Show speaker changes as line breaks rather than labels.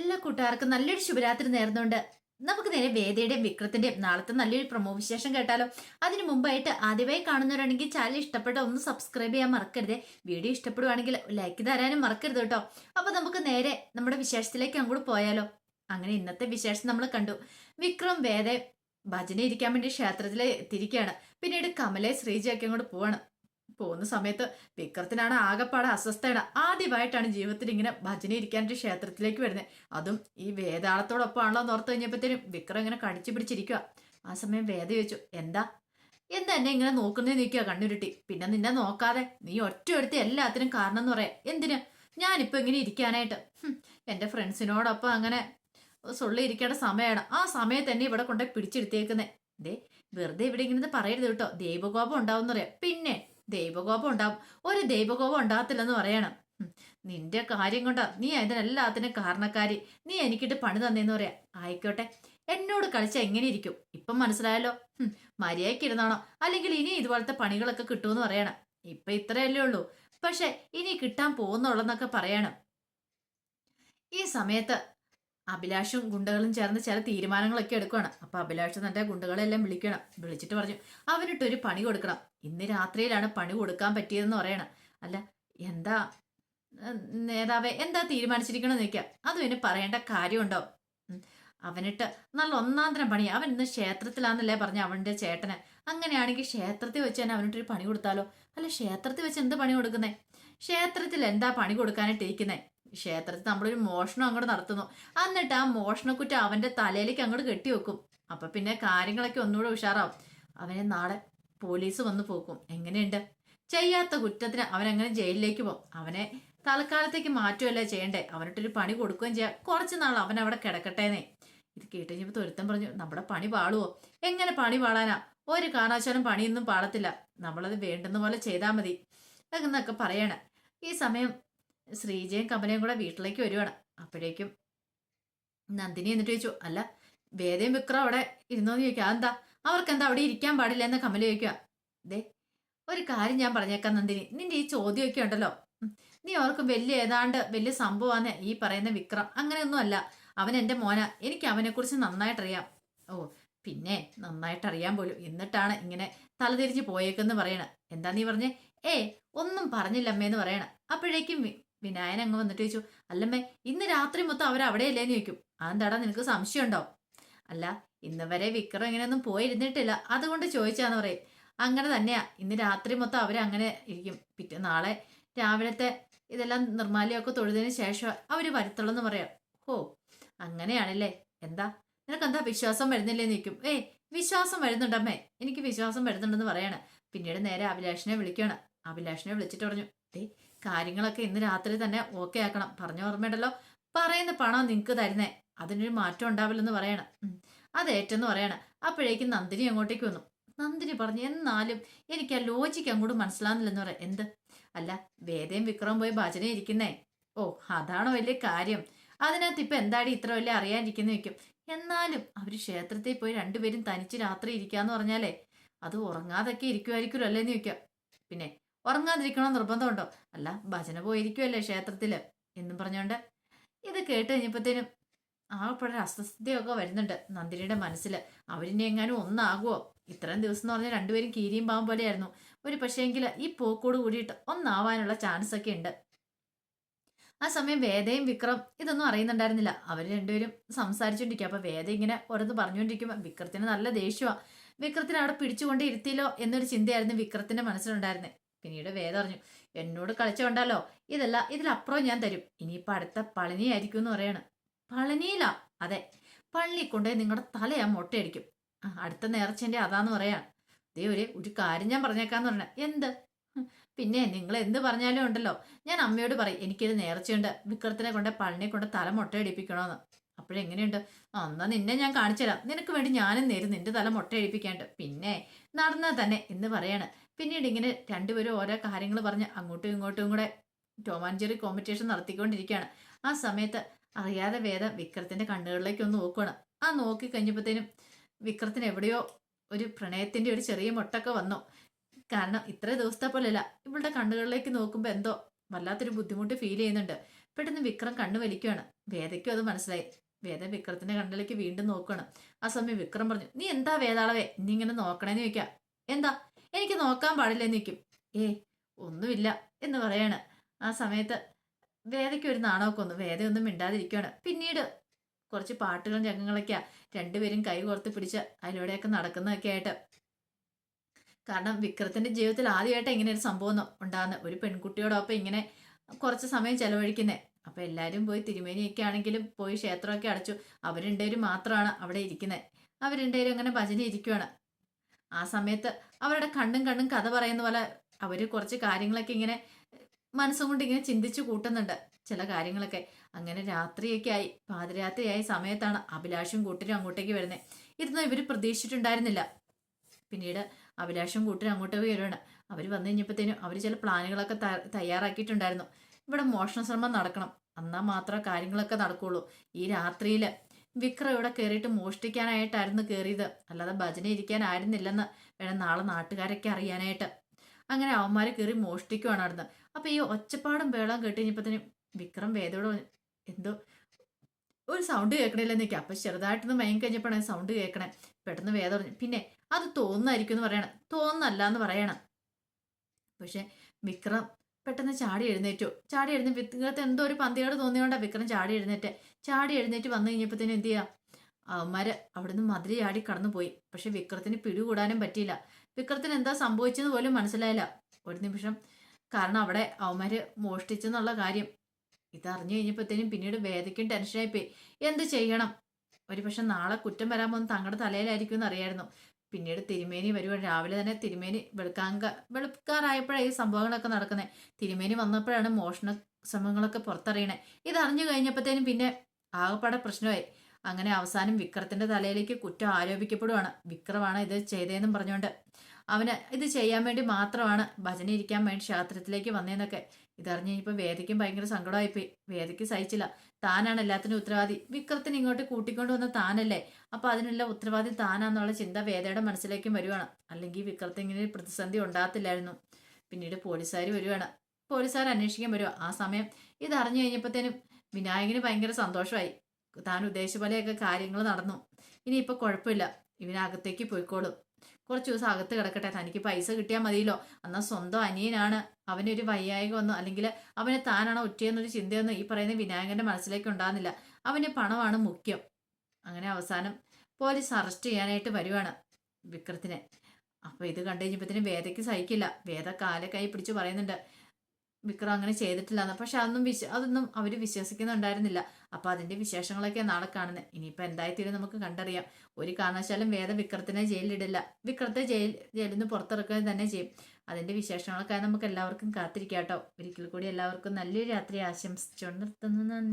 എല്ലാ കൂട്ടുകാർക്കും നല്ലൊരു ശുഭരാത്രി നേർന്നുകൊണ്ട് നമുക്ക് നേരെ വേദയുടെയും വിക്രത്തിന്റെയും നാളത്തെ നല്ലൊരു പ്രൊമോ വിശേഷം കേട്ടാലോ. അതിനു മുമ്പായിട്ട് ആദ്യമായി കാണുന്നവരാണെങ്കിൽ ചാനൽ ഇഷ്ടപ്പെട്ട ഒന്ന് സബ്സ്ക്രൈബ് ചെയ്യാൻ മറക്കരുത്. വീഡിയോ ഇഷ്ടപ്പെടുവാണെങ്കിൽ ലൈക്ക് തരാനും മറക്കരുത് കേട്ടോ. അപ്പൊ നമുക്ക് നേരെ നമ്മുടെ വിശേഷത്തിലേക്ക് അങ്ങോട്ട് പോയാലോ. അങ്ങനെ ഇന്നത്തെ വിശേഷം നമ്മൾ കണ്ടു. വിക്രം വേദ ഭജന ഇരിക്കാൻ വേണ്ടി ക്ഷേത്രത്തിൽ എത്തിയിരിക്കുകയാണ്. പിന്നീട് കമലെ ശ്രീജയൊക്കെ അങ്ങോട്ട് പോവാണ്. പോകുന്ന സമയത്ത് വിക്രത്തിനാണ് ആകെപ്പാടെ അസ്വസ്ഥയുടെ ആദ്യമായിട്ടാണ് ജീവിതത്തിൽ ഇങ്ങനെ ഭജന ഇരിക്കാനായിട്ട് ക്ഷേത്രത്തിലേക്ക് വരുന്നത്. അതും ഈ വേദാളത്തോടൊപ്പമാണല്ലോ എന്ന് ഓർത്ത് കഴിഞ്ഞപ്പോഴത്തേനും വിക്രം ഇങ്ങനെ കടിച്ചു പിടിച്ചിരിക്കുക ആ സമയം വേദ ചോദിച്ചു എന്താ? എന്താ എന്നെ ഇങ്ങനെ നോക്കുന്നേ നിൽക്കുക കണ്ണുരുട്ടി? പിന്നെ നിന്നെ നോക്കാതെ നീ ഒറ്റ എല്ലാത്തിനും കാരണം എന്ന് പറയാം. എന്തിന്? ഞാനിപ്പോ ഇങ്ങനെ ഇരിക്കാനായിട്ട്. എന്റെ ഫ്രണ്ട്സിനോടൊപ്പം അങ്ങനെ സൊള്ളി ഇരിക്കേണ്ട സമയമാണ് ആ സമയത്ത് തന്നെ ഇവിടെ കൊണ്ടുപോയി പിടിച്ചെടുത്തേക്കുന്നേ ദേ വെറുതെ ഇവിടെ ഇങ്ങനെ പറയരുത് കേട്ടോ. ദൈവകോപം ഉണ്ടാവും പറയാം. പിന്നെ ദൈവകോപം ഉണ്ടാവും. ഒരു ദൈവകോപം ഉണ്ടാകത്തില്ലെന്ന് പറയണം. നിന്റെ കാര്യം കൊണ്ടാ നീ അതിനെല്ലാത്തിനും കാരണക്കാരി. നീ എനിക്കിട്ട് പണി തന്നേന്ന് പറയാ. ആയിക്കോട്ടെ. എന്നോട് കളിച്ച എങ്ങനെ ഇരിക്കും? ഇപ്പം മനസ്സിലായല്ലോ. മര്യാദക്കിരുന്നാണോ അല്ലെങ്കിൽ ഇനി ഇതുപോലത്തെ പണികളൊക്കെ കിട്ടുമെന്ന് പറയണം. ഇപ്പൊ ഇത്രയല്ലേ ഉള്ളൂ. പക്ഷെ ഇനി കിട്ടാൻ പോകുന്നുള്ളെന്നൊക്കെ പറയണം. ഈ സമയത്ത് അഭിലാഷും ഗുണ്ടകളും ചേർന്ന് ചില തീരുമാനങ്ങളൊക്കെ എടുക്കുകയാണ് അപ്പൊ അഭിലാഷ് തന്റെ ഗുണ്ടകളെല്ലാം വിളിക്കണം. വിളിച്ചിട്ട് പറഞ്ഞു അവനിട്ടൊരു പണി കൊടുക്കണം. ഇന്ന് രാത്രിയിലാണ് പണി കൊടുക്കാൻ പറ്റിയതെന്ന് പറയണം. അല്ല എന്താ നേതാവെ എന്താ തീരുമാനിച്ചിരിക്കണമെന്ന് നിൽക്കുക അതും ഇനി പറയേണ്ട കാര്യമുണ്ടോ? അവനിട്ട് നല്ല ഒന്നാം തരം പണി അവൻ ഇന്ന് ക്ഷേത്രത്തിലാന്നല്ലേ പറഞ്ഞ അവന്റെ ചേട്ടന്. അങ്ങനെയാണെങ്കിൽ ക്ഷേത്രത്തിൽ വെച്ച് തന്നെ അവനിട്ടൊരു പണി കൊടുത്താലോ? അല്ല ക്ഷേത്രത്തിൽ വെച്ച് എന്ത് പണി കൊടുക്കുന്നേ? ക്ഷേത്രത്തിൽ എന്താ പണി കൊടുക്കാനായിട്ട് ഇരിക്കുന്നേ? ക്ഷേത്രത്തിൽ നമ്മളൊരു മോഷണം അങ്ങോട്ട് നടത്തുന്നു. എന്നിട്ട് ആ മോഷണക്കുറ്റം അവന്റെ തലയിലേക്ക് അങ്ങോട്ട് കെട്ടി വെക്കും അപ്പൊ പിന്നെ കാര്യങ്ങളൊക്കെ ഒന്നുകൂടെ ഉഷാറാവും. അവനെ നാളെ പോലീസ് വന്ന് പോക്കും. എങ്ങനെയുണ്ട്? ചെയ്യാത്ത കുറ്റത്തിന് അവനങ്ങനെ ജയിലിലേക്ക് പോകും അവനെ തൽക്കാലത്തേക്ക് മാറ്റുമല്ലേ ചെയ്യണ്ടേ? അവനിട്ടൊരു പണി കൊടുക്കുകയും ചെയ്യാം. കുറച്ച് നാൾ അവൻ അവിടെ കിടക്കട്ടേന്നേ. ഇത് കേട്ട് കഴിഞ്ഞപ്പോൾ പറഞ്ഞു നമ്മുടെ പണി പാളുവോ? എങ്ങനെ പണി പാളാനാ? ഒരു കാരണവശാലും പണിയൊന്നും പാടത്തില്ല നമ്മളത് വേണ്ടുന്ന പോലെ ചെയ്താൽ മതി. എന്നൊക്കെ പറയണേ. ഈ സമയം ശ്രീജയും കമലയും കൂടെ വീട്ടിലേക്ക് വരുവാണ്. അപ്പോഴേക്കും നന്ദിനി എന്നിട്ട് ചോദിച്ചു അല്ല വേദയും വിക്രം അവിടെ ഇരുന്നോന്ന് ചോദിക്കുക അതെന്താ? അവർക്ക് എന്താ അവിടെ ഇരിക്കാൻ പാടില്ല? എന്ന് കമല ചോദിക്കുക ദേ ഒരു കാര്യം ഞാൻ പറഞ്ഞേക്കാം നന്ദിനി. നിന്റെ ഈ ചോദ്യമൊക്കെ ഉണ്ടല്ലോ. നീ അവർക്ക് വലിയ ഏതാണ്ട് വലിയ സംഭവമാണ് ഈ പറയുന്ന വിക്രം. അങ്ങനെയൊന്നും അല്ല. അവൻ എന്റെ മോന. എനിക്ക് അവനെ കുറിച്ച് നന്നായിട്ടറിയാം. ഓ പിന്നെ നന്നായിട്ട് അറിയാൻ പോലും എന്നിട്ടാണ് ഇങ്ങനെ തലതിരിച്ച് പോയേക്കെന്ന് പറയണ. എന്താ നീ പറഞ്ഞേ? ഏ ഒന്നും പറഞ്ഞില്ലമ്മേന്ന് പറയണ. അപ്പോഴേക്കും വിനായൻ അങ്ങ് വന്നിട്ട് ചോദിച്ചു അല്ലമ്മേ ഇന്ന് രാത്രി മൊത്തം അവർ അവിടെയല്ലേന്ന് ചോദിക്കും. അതെന്താടാ നിനക്ക് സംശയം സംശയമുണ്ടോ? അല്ല ഇന്ന് വരെ വിക്രം ഇങ്ങനെയൊന്നും പോയിരുന്നിട്ടില്ല. അതുകൊണ്ട് ചോദിച്ചാന്ന് പറയും. അങ്ങനെ തന്നെയാ. ഇന്ന് രാത്രി മൊത്തം അവർ അങ്ങനെ ഇരിക്കും. പിറ്റേ നാളെ രാവിലത്തെ ഇതെല്ലാം നിർമ്മാല്യമൊക്കെ തൊഴുതിന് ശേഷം അവർ വരത്തുള്ളെന്ന് പറയാം. ഹോ അങ്ങനെയാണല്ലേ? എന്താ? നിനക്കെന്താ വിശ്വാസം വരുന്നില്ലേന്ന് നിൽക്കും ഏയ് വിശ്വാസം വരുന്നുണ്ടമ്മേ. എനിക്ക് വിശ്വാസം വരുന്നുണ്ടെന്ന് പറയണം. പിന്നീട് നേരെ അഭിലാഷിനെ വിളിക്കുകയാണ്. അഭിലാഷിനെ വിളിച്ചിട്ട് പറഞ്ഞു ഏ കാര്യങ്ങളൊക്കെ ഇന്ന് രാത്രി തന്നെ ഓക്കെ ആക്കണം. പറഞ്ഞ ഓർമ്മയുണ്ടല്ലോ? പറയുന്ന പണം നിങ്ങൾക്ക് തരുന്നേ. അതിനൊരു മാറ്റം ഉണ്ടാവില്ലെന്ന് പറയണം. അത് ഏറ്റെന്ന് പറയണം. അപ്പോഴേക്കും നന്ദിനി അങ്ങോട്ടേക്ക് വന്നു. നന്ദിനി പറഞ്ഞു എന്നാലും എനിക്ക് ആ ലോജിക്ക് അങ്ങോട്ട് മനസ്സിലാകുന്നില്ലെന്ന് പറയാം എന്ത്? അല്ല വേദയും വിക്രവും പോയി ഭജന ഇരിക്കുന്നേ. ഓ അതാണ് വലിയ കാര്യം. അതിനകത്ത് ഇപ്പൊ എന്താടി ഇത്ര വലിയ അറിയാനിരിക്കുന്ന വെക്കും എന്നാലും അവർ ക്ഷേത്രത്തിൽ പോയി രണ്ടുപേരും തനിച്ച് രാത്രി ഇരിക്കാന്ന് പറഞ്ഞാലേ അത് ഉറങ്ങാതൊക്കെ ഇരിക്കുമായിരിക്കുമല്ലോ അല്ലേന്ന് ചോദിക്കാം. പിന്നെ ഉറങ്ങാതിരിക്കണോ നിർബന്ധമുണ്ടോ? അല്ല ഭജന പോയിരിക്കുമല്ലേ ക്ഷേത്രത്തിൽ എന്നും പറഞ്ഞുകൊണ്ട് ഇത് കേട്ട് കഴിഞ്ഞപ്പോഴത്തേനും പഴയ അസ്വസ്ഥതയൊക്കെ വരുന്നുണ്ട് നന്ദിനിയുടെ മനസ്സിൽ അവരിനെ എങ്ങാനും ഒന്നാകുമോ ഇത്രയും ദിവസം എന്ന് പറഞ്ഞാൽ രണ്ടുപേരും കീരിയും പാവം പോലെയായിരുന്നു. ഒരു പക്ഷേങ്കിൽ ഈ പോക്കോട് കൂടിയിട്ട് ഒന്നാവാനുള്ള ചാൻസ് ഒക്കെ ഉണ്ട്. ആ സമയം വേദയും വിക്രം ഇതൊന്നും അറിയുന്നുണ്ടായിരുന്നില്ല. അവർ രണ്ടുപേരും സംസാരിച്ചുകൊണ്ടിരിക്കുക അപ്പൊ വേദ ഇങ്ങനെ ഓരോന്ന് പറഞ്ഞുകൊണ്ടിരിക്കുമ്പോൾ വിക്രത്തിന് നല്ല ദേഷ്യമാണ് വിക്രത്തിനെ അവിടെ പിടിച്ചുകൊണ്ട് ഇരുത്തിയല്ലോ എന്നൊരു ചിന്തയായിരുന്നു വിക്രത്തിന്റെ മനസ്സിലുണ്ടായിരുന്നത് പിന്നീട് വേദ പറഞ്ഞു എന്നോട് കളിച്ചുകൊണ്ടല്ലോ ഇതല്ല ഇതിലപ്പുറം ഞാൻ തരും. ഇനിയിപ്പോൾ അടുത്ത പളനി ആയിരിക്കും എന്ന് പറയാണ്. പളനിയിലാ? അതെ. പള്ളി കൊണ്ടുപോയി നിങ്ങളുടെ തല ഞാൻ മുട്ടയടിക്കും. അടുത്ത നേർച്ചന്റെ അതാന്ന് പറയാ ദേ ഒരു ഒരു കാര്യം ഞാൻ പറഞ്ഞേക്കാന്ന് പറഞ്ഞ. എന്ത്? പിന്നെ നിങ്ങൾ എന്ത് പറഞ്ഞാലും ഉണ്ടല്ലോ. ഞാൻ അമ്മയോട് പറയും എനിക്കൊരു നേർച്ചയുണ്ട്. വിക്രത്തിനെ കൊണ്ട് പളനിയെ കൊണ്ട് തല മുട്ടയടിപ്പിക്കണോന്ന്. അപ്പോഴെങ്ങനെയുണ്ട്? അന്നാ നിന്നെ ഞാൻ കാണിച്ചുതരാം. നിനക്ക് വേണ്ടി ഞാനും നേരും നിന്റെ തല മുട്ടയടിപ്പിക്കാണ്ട് പിന്നെ നടന്നാൽ തന്നെ എന്ന് പറയാണ്. പിന്നീട് ഇങ്ങനെ രണ്ടുപേരും ഓരോ കാര്യങ്ങൾ പറഞ്ഞ് അങ്ങോട്ടും ഇങ്ങോട്ടും കൂടെ ടോമാൻജെറി കോമ്പറ്റീഷൻ നടത്തിക്കൊണ്ടിരിക്കുകയാണ്. ആ സമയത്ത് അറിയാതെ വേദം വിക്രത്തിന്റെ കണ്ണുകളിലേക്ക് ഒന്ന് നോക്കുകയാണ് ആ നോക്കി കഴിഞ്ഞപ്പോഴത്തേനും വിക്രത്തിന് എവിടെയോ ഒരു പ്രണയത്തിന്റെ ഒരു ചെറിയ മുട്ടൊക്കെ വന്നു. കാരണം ഇത്ര ദിവസത്തെ പോലെയല്ല ഇവളുടെ കണ്ണുകളിലേക്ക് നോക്കുമ്പോൾ എന്തോ വല്ലാത്തൊരു ബുദ്ധിമുട്ട് ഫീൽ ചെയ്യുന്നുണ്ട്. പെട്ടെന്ന് വിക്രം കണ്ണു വലിക്കുകയാണ് വേദയ്ക്കും അത് മനസ്സിലായി. വേദ വിക്രത്തിന്റെ കണ്ണിലേക്ക് വീണ്ടും നോക്കുകയാണ്. ആ സമയം വിക്രം പറഞ്ഞു നീ എന്താ വേദാളവേ? നീ ഇങ്ങനെ നോക്കണേന്ന് ചോദിക്കാം. എന്താ? എനിക്ക് നോക്കാൻ പാടില്ലെന്ന് നിൽക്കും ഏ ഒന്നുമില്ല എന്ന് പറയാണ്. ആ സമയത്ത് വേദയ്ക്ക് ഒരു നാണമൊക്കെ ഒന്ന് വേദയൊന്നും മിണ്ടാതിരിക്കുകയാണ്. പിന്നീട് കുറച്ച് പാട്ടുകളും രംഗങ്ങളൊക്കെയാ രണ്ടുപേരും കൈ കോർത്ത് പിടിച്ച് അതിലൂടെയൊക്കെ നടക്കുന്നതൊക്കെ ആയിട്ട്. കാരണം വിക്രത്തിന്റെ ജീവിതത്തിൽ ആദ്യമായിട്ട് ഇങ്ങനെ ഒരു സംഭവം ഒന്നും ഉണ്ടാകുന്നത് ഒരു പെൺകുട്ടിയോടൊപ്പം ഇങ്ങനെ കുറച്ച് സമയം ചെലവഴിക്കുന്നേ. അപ്പൊ എല്ലാരും പോയി തിരുമേനിയൊക്കെ ആണെങ്കിലും പോയി ക്ഷേത്രമൊക്കെ അടച്ചു. അവർ മാത്രമാണ് അവിടെ ഇരിക്കുന്നത് അവർ രണ്ടുപേരും അങ്ങനെ ഭജന ഇരിക്കുവാണ്. ആ സമയത്ത് അവരുടെ കണ്ണും കണ്ണും കഥ പറയുന്ന പോലെ അവർ കുറച്ച് കാര്യങ്ങളൊക്കെ ഇങ്ങനെ മനസ്സുകൊണ്ട് ഇങ്ങനെ ചിന്തിച്ചു കൂട്ടുന്നുണ്ട് ചില കാര്യങ്ങളൊക്കെ. അങ്ങനെ രാത്രിയൊക്കെ ആയി പാതിരാത്രിയായ സമയത്താണ് അഭിലാഷും കൂട്ടരും അങ്ങോട്ടേക്ക് വരുന്നത് ഇതൊന്നും ഇവർ പ്രതീക്ഷിച്ചിട്ടുണ്ടായിരുന്നില്ല. പിന്നീട് അഭിലാഷും കൂട്ടരും അങ്ങോട്ടേക്ക് വരുവാണ്. അവർ വന്നു കഴിഞ്ഞപ്പോഴത്തേനും അവർ ചില പ്ലാനുകളൊക്കെ തയ്യാറാക്കിയിട്ടുണ്ടായിരുന്നു. ഇവിടെ മോഷണ ശ്രമം നടക്കണം. എന്നാൽ മാത്രമേ കാര്യങ്ങളൊക്കെ നടക്കുള്ളൂ. ഈ രാത്രിയിൽ വിക്രം ഇവിടെ കയറിയിട്ട് മോഷ്ടിക്കാനായിട്ടായിരുന്നു കയറിയത് അല്ലാതെ ഭജന ഇരിക്കാനായിരുന്നില്ലെന്ന് വേണം നാളെ നാട്ടുകാരൊക്കെ അറിയാനായിട്ട്. അങ്ങനെ അവന്മാരെ കയറി മോഷ്ടിക്കുവാണ് അവിടുന്ന്. അപ്പം ഈ ഒച്ചപ്പാടും വേളം കേട്ട് വിക്രം വേദയോട് എന്തോ? ഒരു സൗണ്ട് കേൾക്കണില്ലെന്ന് നിൽക്കുക അപ്പം ചെറുതായിട്ടൊന്ന് മയം കഴിഞ്ഞപ്പോഴാണ് സൗണ്ട് കേൾക്കണേ. പെട്ടെന്ന് വേദ പറഞ്ഞു പിന്നെ അത് തോന്നായിരിക്കും എന്ന് പറയണം. തോന്നല്ല എന്ന് പറയണം. പക്ഷെ വിക്രം പെട്ടെന്ന് ചാടി എഴുന്നേറ്റു. ചാടി എഴുന്നേറ്റ് വിക്രത്തെ എന്തോ ഒരു പന്തിയോട് തോന്നിയോണ്ടാ വിക്രം ചാടി എഴുന്നേറ്റ്. ചാടി എഴുന്നേറ്റ് വന്നു കഴിഞ്ഞപ്പോഴത്തേനും എന്ത് ചെയ്യാ? അവന്മാര് അവിടുന്ന് മതിരി ചാടി കടന്നു പോയി പക്ഷെ വിക്രത്തിന് പിടികൂടാനും പറ്റിയില്ല. വിക്രത്തിന് എന്താ സംഭവിച്ചെന്ന് പോലും മനസ്സിലായില്ല. ഒരു നിമിഷം. കാരണം അവിടെ അവന്മാര് മോഷ്ടിച്ചെന്നുള്ള കാര്യം. ഇതറിഞ്ഞു കഴിഞ്ഞപ്പോഴത്തേനും പിന്നീട് വേദയ്ക്കും ടെൻഷനായി പോയി എന്ത് ചെയ്യണം? ഒരു പക്ഷെ നാളെ കുറ്റം വരാൻ പോകുന്ന തങ്ങളുടെ തലയിലായിരിക്കും എന്ന് അറിയായിരുന്നു. പിന്നീട് തിരുമേനി വരുവാണ്. രാവിലെ തന്നെ തിരുമേനി വെളുക്കാങ്ക വെളുക്കാറായപ്പോഴാണ് ഈ സംഭവങ്ങളൊക്കെ നടക്കുന്നത് തിരുമേനി വന്നപ്പോഴാണ് മോഷണ ശ്രമങ്ങളൊക്കെ പുറത്തറിയണേ. ഇത് അറിഞ്ഞു കഴിഞ്ഞപ്പോഴത്തേനും പിന്നെ ആകപ്പാടെ പ്രശ്നമായി. അങ്ങനെ അവസാനം വിക്രത്തിന്റെ തലയിലേക്ക് കുറ്റം ആരോപിക്കപ്പെടുവാണ്. വിക്രമാണ് ഇത് ചെയ്തതെന്നും പറഞ്ഞുകൊണ്ട്. അവന് ഇത് ചെയ്യാൻ വേണ്ടി മാത്രമാണ് ഭജന ഇരിക്കാൻ വേണ്ടി ക്ഷേത്രത്തിലേക്ക് വന്നതെന്നൊക്കെ ഇതറിഞ്ഞ് കഴിഞ്ഞപ്പോൾ വേദയ്ക്കും ഭയങ്കര സങ്കടമായിപ്പോയി. വേദയ്ക്ക് സഹിച്ചില്ല. താനാണ് എല്ലാത്തിനും ഉത്തരവാദി. വിക്രത്തിന് ഇങ്ങോട്ട് കൂട്ടിക്കൊണ്ട് വന്ന താനല്ലേ? അപ്പൊ അതിനുള്ള ഉത്തരവാദി താനാന്നുള്ള ചിന്ത വേദയുടെ മനസ്സിലേക്കും വരുവാണ്. അല്ലെങ്കിൽ വിക്രത്തിന് ഇങ്ങനെ പ്രതിസന്ധി ഉണ്ടാകത്തില്ലായിരുന്നു. പിന്നീട് പോലീസുകാർ വരുവാണ്. പോലീസുകാർ അന്വേഷിക്കാൻ വരുവാ. ആ സമയം ഇത് അറിഞ്ഞു കഴിഞ്ഞപ്പോഴത്തേനും വിനായകന് ഭയങ്കര സന്തോഷമായി. താൻ ഉദ്ദേശിച്ച പോലെയൊക്കെ കാര്യങ്ങൾ നടന്നു. ഇനിയിപ്പോൾ കുഴപ്പമില്ല. ഇവനകത്തേക്ക് പോയിക്കോളും. കുറച്ച് ദിവസം അകത്ത് കിടക്കട്ടെ തനിക്ക് പൈസ കിട്ടിയാൽ മതിയല്ലോ. എന്നാൽ സ്വന്തം അനിയനാണ്. അവനൊരു വയ്യായിക വന്നു. അല്ലെങ്കിൽ അവന് താനാണ് ഒറ്റയെന്നൊരു ചിന്തയൊന്നും ഈ പറയുന്ന വിനായകന്റെ മനസ്സിലേക്ക് ഉണ്ടാകുന്നില്ല. അവന് പണമാണ് മുഖ്യം. അങ്ങനെ അവസാനം പോലീസ് അറസ്റ്റ് ചെയ്യാനായിട്ട് വരുവാണ് വിക്രത്തിനെ. അപ്പൊ ഇത് കണ്ടു കഴിഞ്ഞപ്പോഴത്തേനും വേദയ്ക്ക് സഹിക്കില്ല. വേദ കാലെ കൈ പിടിച്ച് പറയുന്നുണ്ട്. വിക്രം അങ്ങനെ ചെയ്തിട്ടില്ലെന്ന്. പക്ഷെ അതൊന്നും വിശ്വ അതൊന്നും അവർ വിശ്വസിക്കുന്നുണ്ടായിരുന്നില്ല. അപ്പൊ അതിന്റെ വിശേഷങ്ങളൊക്കെ നാളെ കാണുന്നത് ഇനിയിപ്പോ എന്തായിത്തീരും നമുക്ക് കണ്ടറിയാം. ഒരു കാരണവശാലും വേദ വിക്രത്തിനെ ജയിലിലിടില്ല. വിക്രത്തെ ജയിൽ ജയിലിൽ നിന്ന് പുറത്തിറക്കുക തന്നെ ചെയ്യും. അതിന്റെ വിശേഷങ്ങളൊക്കെ നമുക്ക് എല്ലാവർക്കും കാത്തിരിക്കാം കേട്ടോ ഒരിക്കൽ കൂടി എല്ലാവർക്കും നല്ലൊരു രാത്രി ആശംസിച്ചുകൊണ്ട് നിർത്തുന്നു.